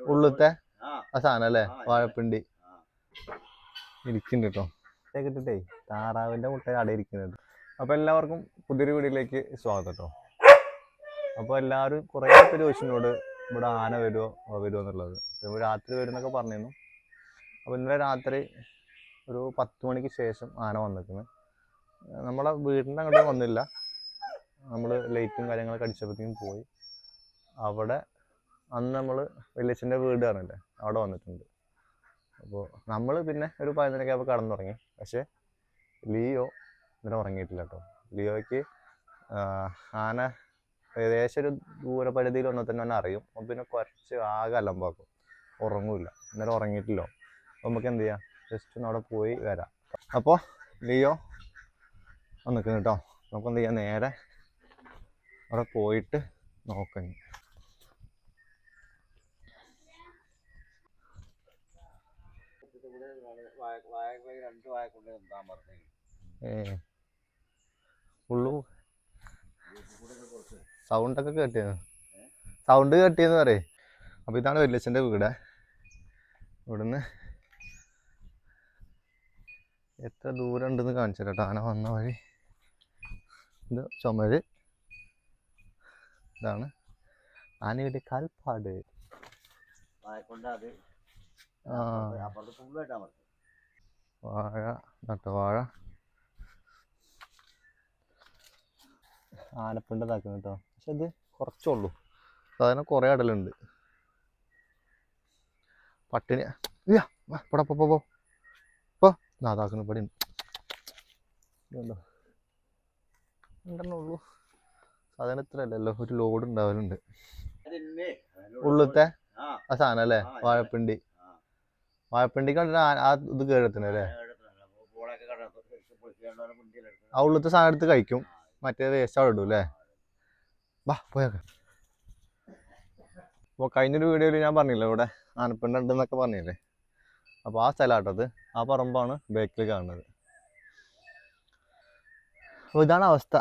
ഉള്ളിലത്തെ ആ. സാധനം അല്ലേ? വാഴപ്പിണ്ടി. ഇരിക്കുന്നുണ്ട് കേട്ടോ. കിട്ടിട്ടേ താറാവിന്റെ മുട്ട അവിടെ ഇരിക്കുന്നുണ്ട്. അപ്പൊ എല്ലാവർക്കും പുതിയൊരു വീടിലേക്ക് സ്വാഗതം കേട്ടോ. അപ്പൊ എല്ലാവരും കുറെ പേര് ചോദിച്ചിനോട് ഇവിടെ ആന വരുമോ വരുമോ എന്നുള്ളത്? അപ്പൊ രാത്രി വരുന്നൊക്കെ പറഞ്ഞിരുന്നു. അപ്പൊ ഇന്നലെ രാത്രി ഒരു പത്ത് മണിക്ക് ശേഷം ആന വന്നിരിക്കുന്നു. നമ്മളെ വീടിന്റെ അങ്ങോട്ട് വന്നില്ല. നമ്മൾ ലൈറ്റും കാര്യങ്ങളൊക്കെ അടിച്ചപ്പോഴത്തേക്കും പോയി. അവിടെ അന്ന് നമ്മൾ വലിയച്ഛന്റെ വീട് പറഞ്ഞില്ലേ അവിടെ വന്നിട്ടുണ്ട്. അപ്പോൾ നമ്മൾ പിന്നെ ഒരു പതിനൊന്നരയൊക്കെ ആകുമ്പോൾ തുടങ്ങി പക്ഷേ ലിയോ ഇന്നലെ ഉറങ്ങിയിട്ടില്ല കേട്ടോ. ലിയോയ്ക്ക് ആന ഏകദേശം ഒരു ദൂരപരിധിയിൽ വന്നാൽ തന്നെ അവനെ അറിയും. അപ്പോൾ പിന്നെ കുറച്ച് ആകെ അലമ്പാക്കും. ഉറങ്ങൂല ഇന്നലെ ഉറങ്ങിയിട്ടില്ല. അപ്പോൾ നമുക്ക് എന്ത് ചെയ്യാം? ജസ്റ്റ് ഒന്ന് അവിടെ പോയി വരാം. അപ്പോൾ ലിയോ ഒന്ന് നിൽക്കുന്നു കേട്ടോ. നമുക്ക് എന്ത് ചെയ്യാം? നേരെ അവിടെ പോയിട്ട് നോക്കാം ഇനി. രണ്ട് വായ കൊണ്ട് എന്താ പറഞ്ഞത് ഏ ഉള്ളു സൗണ്ടൊക്കെ കേട്ടിരുന്നു. സൗണ്ട് കേട്ടിയെന്ന് പറയേ. അപ്പോൾ ഇതാണ് വെല്ലച്ചന്റെ വീട്. ഇവിടുന്ന് എത്ര ദൂരം ഉണ്ടെന്ന് കാണിച്ചു കേട്ടോ ആന വന്ന വഴി. ഇത് ചുമര്. ഇതാണ് ആനയുടെ കാൽപ്പാട്. ആ. വാഴ നട്ട വാഴ. ഇതാക്കുന്നു കേട്ടോ പക്ഷെ ഇത് കുറച്ചുള്ളൂ. സാധാരണ കുറേ അടലുണ്ട്. പട്ടിണി. പോടാ പോ പോ, പോ നാതാക്കുന്നു ഇവിടെ ഉള്ളൂ സാധാരണ ഇത്ര അല്ലല്ലോ ഒരു ലോഡ് ഉണ്ടാവലുണ്ട്. അതിന്നെ. ഉള്ളിലത്തെ ആ. സാധനം അല്ലേ? വാഴപ്പിണ്ടി. ആ. വാഴപ്പിണ്ടി ആ- ഇത് കേടത്തിന് അല്ലേ? ആ ഉള്ളത്തെ സാധനം എടുത്ത് കഴിക്കും. മറ്റേ വേസ്റ്റ് അവിടെ ഇടും അല്ലേ? വാ പോയേക്ക അപ്പോൾ കഴിഞ്ഞൊരു വീഡിയോയിൽ ഞാൻ പറഞ്ഞില്ലേ ഇവിടെ? ആനപ്പിണ്ട ഉണ്ടെന്നൊക്കെ പറഞ്ഞില്ലേ? അപ്പോൾ ആ സ്ഥലമാട്ടത് ആ പറമ്പാണ് ബേക്കിൽ കാണുന്നത്. അപ്പോൾ ഇതാണ് അവസ്ഥ.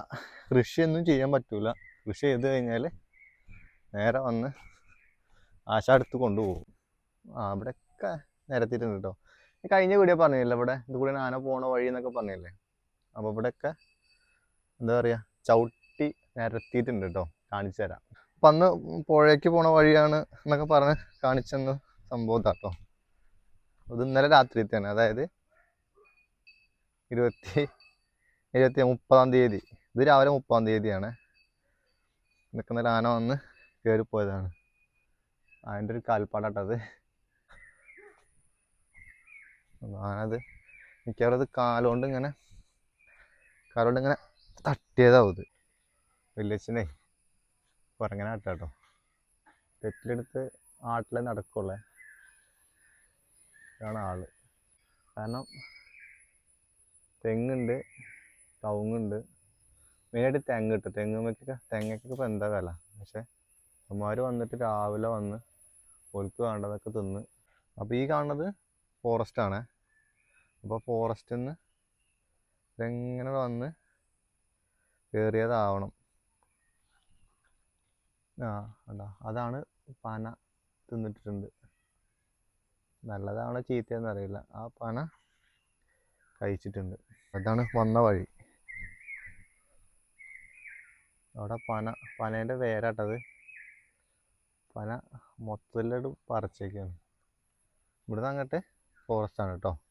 കൃഷിയൊന്നും ചെയ്യാൻ പറ്റൂല. കൃഷി ചെയ്ത് കഴിഞ്ഞാൽ നേരെ വന്ന് ആശ അടുത്ത് കൊണ്ടുപോകും. ആ ഇവിടെയൊക്കെ നിരത്തിയിട്ടുണ്ട് കേട്ടോ കഴിഞ്ഞ വീഡിയോ പറഞ്ഞില്ലേ ഇവിടെ ഇത് കൂടെ ആന പോണ വഴി എന്നൊക്കെ പറഞ്ഞില്ലേ? അപ്പോൾ ഇവിടെയൊക്കെ എന്താ പറയുക ചവിട്ടി നിരത്തിയിട്ടുണ്ട് കേട്ടോ കാണിച്ചു തരാം. അപ്പം അന്ന് പുഴയ്ക്ക് പോണ വഴിയാണ് എന്നൊക്കെ പറഞ്ഞ് കാണിച്ചെന്ന് സംഭവം കേട്ടോ അത് ഇന്നലെ രാത്രിത്തെയാണ് അതായത് ഇരുപത്തി ഇരുപത്തി മുപ്പതാം തീയതി. ഇത് രാവിലെ മുപ്പതാം തീയതിയാണ്. ഇതൊക്കെ ഇന്നലെ ആന വന്ന് കയറിപ്പോയതാണ് അതിന്റെ ഒരു കാൽപ്പാടാട്ടത് ആനത് മിക്കവാറും അത് കാലുകൊണ്ട് ഇങ്ങനെ കാലുകൊണ്ട് ഇങ്ങനെ തട്ടിയതാവും ഇത്. വലിയച്ഛനെ പുറങ്ങനെ ആട്ടാട്ടോ. തെറ്റിലെടുത്ത് ആട്ടിലെ നടക്കുള്ളേ. ഇതാണ് ആൾ. കാരണം തെങ്ങുണ്ട് കവുങ്ങുണ്ട്. മെയിനായിട്ട് തെങ്ങ് കിട്ടും തെങ്ങുമ്മക്കൊക്കെ തെങ്ങക്കൊക്കെ ഇപ്പം എന്താ വില? പക്ഷെ അമ്മമാർ വന്നിട്ട് രാവിലെ വന്ന് ഓൽക്ക് വേണ്ടതൊക്കെ തിന്ന്. അപ്പോൾ ഈ കാണുന്നത് ഫോറസ്റ്റാണ് അപ്പോൾ ഫോറസ്റ്റിൽ നിന്ന് ഇതെങ്ങനെ വന്ന് കയറിയതാവണം ആ കണ്ടോ? അതാണ് പന തിന്നിട്ടിട്ടുണ്ട്. നല്ലതാണോ ചീത്തയെന്ന് അറിയില്ല. ആ പന കഴിച്ചിട്ടുണ്ട്. അതാണ് വന്ന വഴി. അവിടെ പന പനേന്റെ വേരാട്ടത് പന മൊത്തത്തിലോട്ട് പറിച്ചേക്കാണ്. ഇവിടുന്ന് അങ്ങോട്ട് ഫോറസ്റ്റാണ് കേട്ടോ.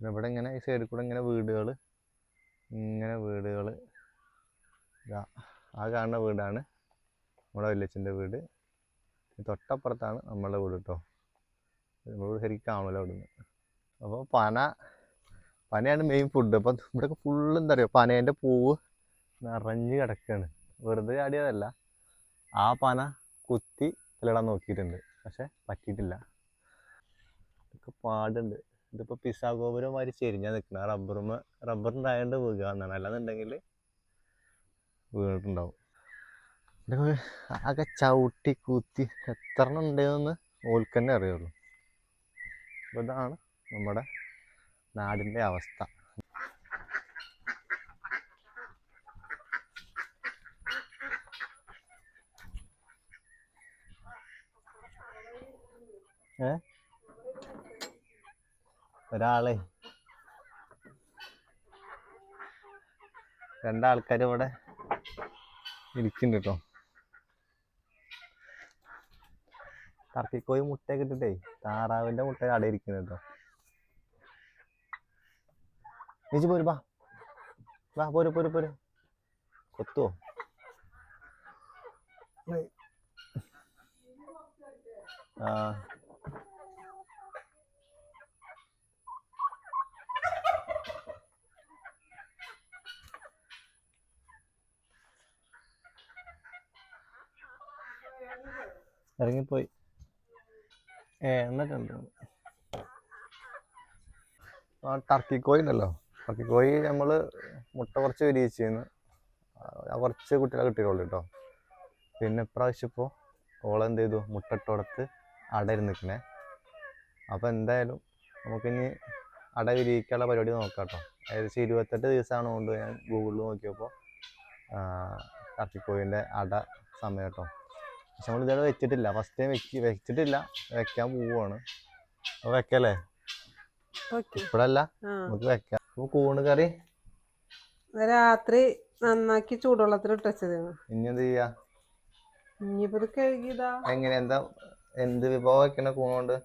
ഇവിടെ ഇങ്ങനെ ഈ സൈഡിൽ കൂടെ ഇങ്ങനെ വീടുകൾ ഇങ്ങനെ വീടുകൾ ആ കാണുന്ന വീടാണ് നമ്മുടെ വല്യച്ഛന്റെ വീട്. തൊട്ടപ്പുറത്താണ് നമ്മളുടെ വീട് കേട്ടോ വീട് ശരിക്കും കാണുമല്ലോ അവിടുന്ന്. അപ്പോൾ പന പനയാണ് മെയിൻ ഫുഡ് അപ്പം ഇവിടെയൊക്കെ ഫുള്ള് എന്താ പറയുക പനേന്റെ പൂവ് നിറഞ്ഞ് കിടക്കുകയാണ് വെറുതെ ചാടിയതല്ല. ആ പന കുത്തി ഇലിടാൻ നോക്കിയിട്ടുണ്ട്. പക്ഷെ പറ്റിയിട്ടില്ല. ഇതൊക്കെ പാടുണ്ട്. ഇതിപ്പോൾ മാതിരി ചെരിഞ്ഞാൽ നിൽക്കണം ആ റബ്ബറുമ റബ്ബറുണ്ടായതുകൊണ്ട് വീഴുക എന്നാണ് അല്ലാന്നുണ്ടെങ്കിൽ വീണിട്ടുണ്ടാവും. ആകെ ചവിട്ടി കൂത്തി എത്ര ഉണ്ടെന്ന് ഓൽക്കന്നെ അറിയുള്ളൂ. അപ്പോൾ ഇതാണ് നമ്മുടെ നാടിന്റെ അവസ്ഥ. ഏ? ഒരാളെ. രണ്ടാൾക്കാർ ഇവിടെ ഇരിക്കുന്നുണ്ട് കേട്ടോ കറക്കിക്കോയി മുട്ടയൊക്കെ ഇട്ടിട്ടേ താറാവിന്റെ മുട്ട അവിടെ ഇരിക്കുന്നു കേട്ടോ ചേച്ചി പോരു ബാ വാ പോരു പോരു പോരു. കൊത്തുവോ? ആ. ഇറങ്ങിപ്പോയി. ഏ എന്നിട്ടുണ്ട്. ആ ടർക്കി കോഴി ഉണ്ടല്ലോ. ടർക്കി കോഴി നമ്മൾ മുട്ട കുറച്ച് വിരിയിച്ചിരുന്നു കുറച്ച് കുട്ടികളെ കിട്ടിയുള്ളൂ കേട്ടോ. പിന്നെ ഇപ്രാവശ്യം ഇപ്പോൾ ഓളെന്ത് ചെയ്തു? മുട്ട അടയിരുന്നു നിൽക്കണേ അപ്പോൾ എന്തായാലും നമുക്കിനി അട വിരിയിക്കാനുള്ള പരിപാടി നോക്കാം കേട്ടോ. ഏകദേശം ഇരുപത്തെട്ട് ദിവസമാണ് കൊണ്ട് ഞാൻ ഗൂഗിളിൽ നോക്കിയപ്പോൾ ടർക്കിക്കോയിന്റെ അട സമയം കേട്ടോ. പക്ഷെ നമ്മൾ ഇതുവരെ വെച്ചിട്ടില്ല. ഫസ്റ്റ് ടൈം വെക്ക് വെച്ചിട്ടില്ല. വെക്കാൻ പോവാണ്. അപ്പൊ വെക്കല്ലേ? ഇപ്പഴല്ല. നമുക്ക് വെക്കാം. അപ്പൊ കൂണ് കറി. രാത്രി നന്നാക്കി ചൂടുവെള്ളത്തിൽ ഇട്ടച്ചതാണ് ഇനി എന്ത് ചെയ്യാ? ഇനിയിപ്പോ ഇത് കഴുകിയതാ. എങ്ങനെ? എന്താ എന്ത് വിഭവം വെക്കണ കൂണോണ്ട്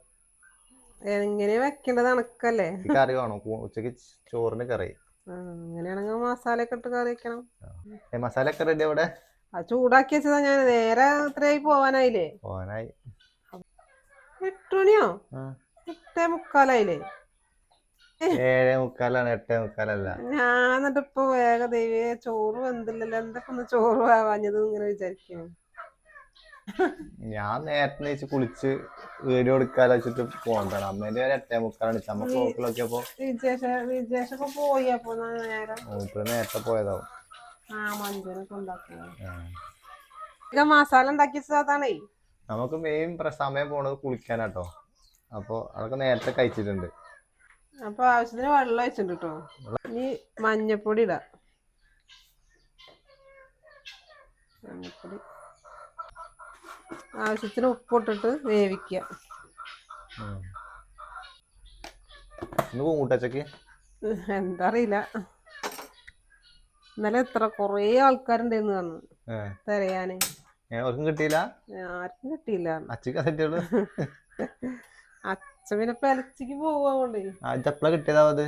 എങ്ങനെ വെക്കേണ്ടത് അണക്കല്ലേ കറി വേണോ? ഉച്ചയ്ക്ക് ചോറിന് കറി. അങ്ങനെയാണെങ്കിൽ മസാല ഒക്കെ ഇട്ട് കറി വെക്കണം. മസാല ഒക്കെ റെഡി അവിടെ? ആ ചൂടാക്കി വെച്ചതാ ഞാൻ നേരെ അത്രയായി പോവാനായില്ലേ? പോവാനായി. എട്ട് മണിയോ ആ. എട്ടേ മുക്കാലായില്ലേ? ഏഴേ മുക്കാലാണ് എട്ടേ മുക്കാലല്ല. ഞാൻ എന്നിട്ട് ഇപ്പൊ വേഗം ദൈവേ ചോറ് വെന്തില്ലല്ലോ എന്തൊക്കെ ഒന്ന് ചോറ് ആവാഞ്ഞത് ഇങ്ങനെ വിചാരിക്കുന്നു. ഞാൻ നേരത്തെ വെച്ച് കുളിച്ച് വീഡിയോ എടുക്കാലോ വെച്ചിട്ട് പോകണ്ടാണ് അമ്മേന്റെ ഒരു എട്ടേ മുക്കാലാണ്. ചമ്മ ക്ലോക്കിലൊക്കെ അപ്പൊ വിജേഷ വിജേഷൊക്കെ പോയി അപ്പൊ നേരെ? നേരത്തെ പോയതാവും. മസാല ഉണ്ടാക്കി വെച്ചതാണേ നമുക്ക് മെയിൻ സമയം പോണത് കുളിക്കാനാട്ടോ. അപ്പൊ അതൊക്കെ നേരത്തെ കഴിച്ചിട്ടുണ്ട്. അപ്പൊ ആവശ്യത്തിന് വെള്ളം വെച്ചിട്ടുണ്ട് കേട്ടോ ഇനി മഞ്ഞപ്പൊടി ഇടാം. മഞ്ഞപ്പൊടി. ആവശ്യത്തിന് ഉപ്പിട്ടിട്ട് വേവിക്കുക എന്താ അറിയില്ല. ഇന്നലെ എത്ര കൊറേ ആൾക്കാരുണ്ടെന്ന് പറഞ്ഞു തരയാന്. ആർക്കും കിട്ടിയില്ല? ആർക്കും കിട്ടിയില്ല അച്ഛൻ പിന്നെ പെലച്ചിക്ക് പോവാണ്ട് ആ ചപ്പള കിട്ടിയതാ അത്?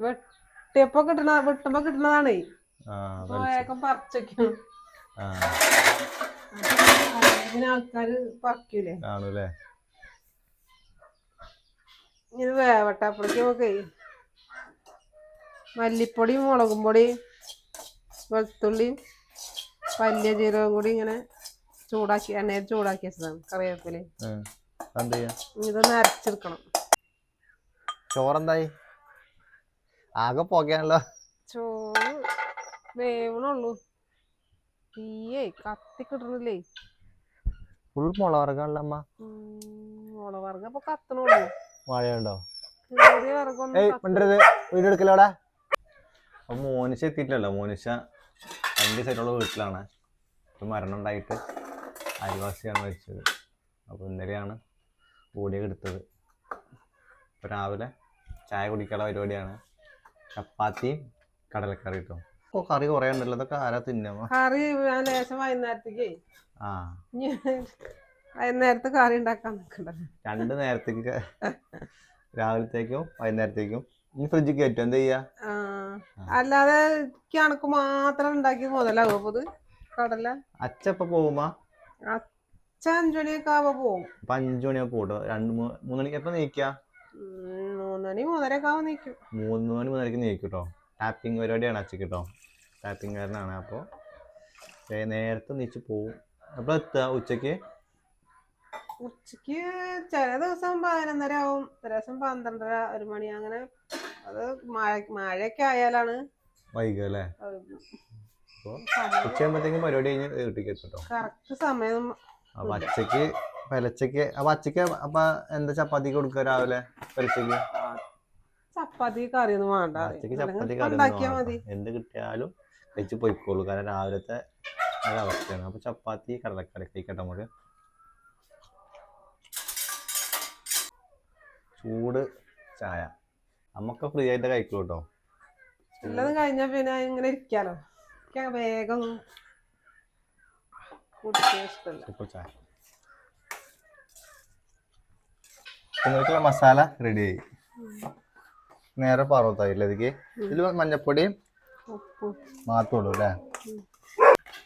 വെട്ടിയപ്പോ കിട്ടണ വെട്ടുമ്പോ കിട്ടണതാണ്. വേഗം പറിച്ചേക്കും. ആ. ഇതിന് ആൾക്കാര് പറിക്കൂലേ. കാണൂല്ലേ ഇനി ഇത് വേവട്ടെ അപ്പോഴേക്കും നമുക്ക് മല്ലിപ്പൊടിയും മുളകും പൊടി വെളുത്തുള്ളിയും വലിയ ജീരകവും കൂടി ഇങ്ങനെ ചൂടാക്കി എണ്ണയിൽ ചൂടാക്കി വെച്ചതാണ് കറിവേപ്പില ഇതൊന്ന് അരച്ചെടുക്കണം. ചോറെന്തായി? ആകെ പോകാനല്ലോ ചോറ് വേവണുള്ളൂ. തീയേ കത്തി കിട്ടണില്ലേ ഫുൾ മുളകറക്കാണല്ലോ അമ്മ മുളവർഗം അപ്പൊ കത്തണുള്ളൂ. മഴയുണ്ടോ? ഏയ് മിണ്ടരുത്. വീഡിയോ എടുക്കലോടാ അപ്പൊ മോനിഷ എത്തിയിട്ടില്ലല്ലോ. മോനിഷ അതിന്റെ സൈഡുള്ള വീട്ടിലാണ്. ഒരു മരണം ഉണ്ടായിട്ട് അയൽവാസിയാണ് മരിച്ചത്. അപ്പോൾ ഇന്നലെയാണ് കൂടിയൊക്കെ എടുത്തത്. അപ്പോൾ രാവിലെ ചായ കുടിക്കാനുള്ള പരിപാടിയാണ്. ചപ്പാത്തിയും കടലക്കറി കിട്ടും ഓ കറി കുറേ ഉണ്ടല്ലോ. ഇതൊക്കെ ആരാ തിന്നമ്മ കറി ഞാൻ ലേശം വൈകുന്നേരത്തേക്ക്. ആ. വൈകുന്നേരത്തെ കറി ഉണ്ടാക്കാൻ നിൽക്കണ്ട രണ്ട് നേരത്തേക്ക് രാവിലത്തേക്കും വൈകുന്നേരത്തേക്കും ഇനി ഫ്രിഡ്ജ് കയറ്റും? എന്താ ചെയ്യാ അല്ലാതെ കണക്ക് മാത്രം ഉണ്ടാക്കി മുതലാകും അത് കടല. അച്ചപ്പ പോകുമ്പോ? അച്ഛ അഞ്ചുമണിയൊക്കെ ആവുമ്പോ പോകും. അപ്പൊ അഞ്ചു മണിയൊക്കെ പോട്ടോ രണ്ട് മൂന്ന് മണിക്ക് എപ്പോ നീക്കുക മൂന്ന് മൂന്നരയൊക്കെ ആവുമ്പോ നിൽക്കും മൂന്ന് മണി മൂന്നരക്ക് നീക്കും കേട്ടോ ടാപ്പിംഗ് പരിപാടിയാണ് അച്ഛ കേട്ടോ ടാപ്പിംഗ് കാരനാണ് അപ്പോൾ നേരത്തെ നീച്ച് പോവും. അപ്പോൾ എത്തുക ഉച്ചയ്ക്ക്? ഉച്ചയ്ക്ക് ചില ദിവസം പതിനൊന്നര ആവും ചില ദിവസം പന്ത്രണ്ടര ഒരു മണി അങ്ങനെ. അത് മഴ മഴയൊക്കെ ആയാലാണ്. വൈകും അല്ലേ അത് അപ്പോൾ സമയം ഉച്ചയാകുമ്പോഴത്തേക്കും പരിപാടി കഴിഞ്ഞ് വീട്ടിലേക്ക് എത്തും കേട്ടോ കറക്റ്റ് സമയം. അപ്പോൾ അച്ചക്ക് പലച്ചക്ക് അപ്പോൾ അച്ചക്ക് അപ്പം എന്താ ചപ്പാത്തി കൊടുക്കുക രാവിലെ പലച്ചക്ക്? ചപ്പാത്തി കറിയൊന്നും വേണ്ട. അച്ചക്ക് ചപ്പാത്തി കറി എന്ത് കിട്ടിയാലും കഴിച്ച് പോയിക്കോളൂ. കാരണം രാവിലത്തെ അവസ്ഥയാണ് അപ്പൊ ചപ്പാത്തി കടലക്കറി കഴിക്കട്ടെ നമുക്ക് ചൂട് ചായ. നമുക്ക് ഫ്രീ ആയിട്ട് കഴിക്കൂ കേട്ടോ എല്ലാം കഴിഞ്ഞാൽ പിന്നെ ഇങ്ങനെ ഇരിക്കാലോ. വേഗം നിങ്ങൾക്കുള്ള മസാല റെഡി ആയി. നേരെ പറവത്തായില്ലേ ഇതിക്ക്? ഇതിൽ മഞ്ഞപ്പൊടിയും മാത്രമുള്ളൂ അല്ലേ?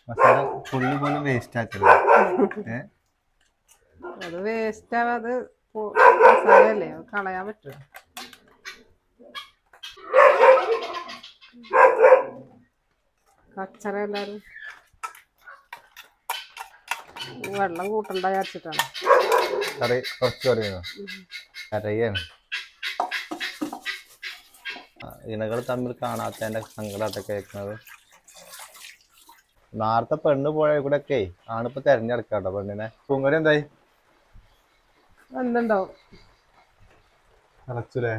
മസാല പുള്ളി പോലും വേസ്റ്റ് ആക്കരുത്. ഏഹ് അത് വേസ്റ്റ് ആവാതെ മസാലയല്ലേ കളയാൻ പറ്റുമോ കച്ചറ എല്ലാരും. വെള്ളം കൂട്ടണ്ട വിചാരിച്ചിട്ടാണ്. കറി കുറച്ച് കറി വേണം. കരയാണ്. ഇണകൾ തമ്മിൽ കാണാത്തതിന്റെ സങ്കടമായിട്ട് കേൾക്കുന്നത്. നേരത്തെ പെണ്ണ് പോയ കൂടെ ഒക്കെ ആണിപ്പോ തെരഞ്ഞെടുക്കാട്ടോ പെണ്ണിനെ. പൂങ്കറി എന്തായി? എന്തുണ്ടാവും? അടച്ചുലേ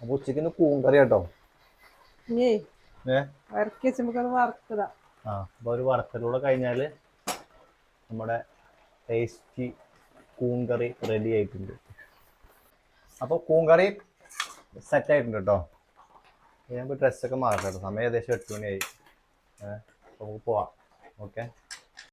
അപ്പൊ ഉച്ചയ്ക്ക് കൂങ്കറി കേട്ടോ ഇനി ഏ? ഇറക്കി വെച്ച് നമുക്കത് വറുത്തതാ. ആ അപ്പോൾ ഒരു വറുത്തലൂടെ കഴിഞ്ഞാൽ നമ്മുടെ ടേസ്റ്റി കൂങ്കറി റെഡി ആയിട്ടുണ്ട്. അപ്പോൾ കൂങ്കറി സെറ്റ് ആയിട്ടുണ്ട് കേട്ടോ ഞാൻ ഡ്രസ്സൊക്കെ മാറട്ടെ കേട്ടോ സമയം ഏകദേശം എട്ട് മണിയായി. അപ്പോൾ നമുക്ക് പോവാം. ഓക്കെ?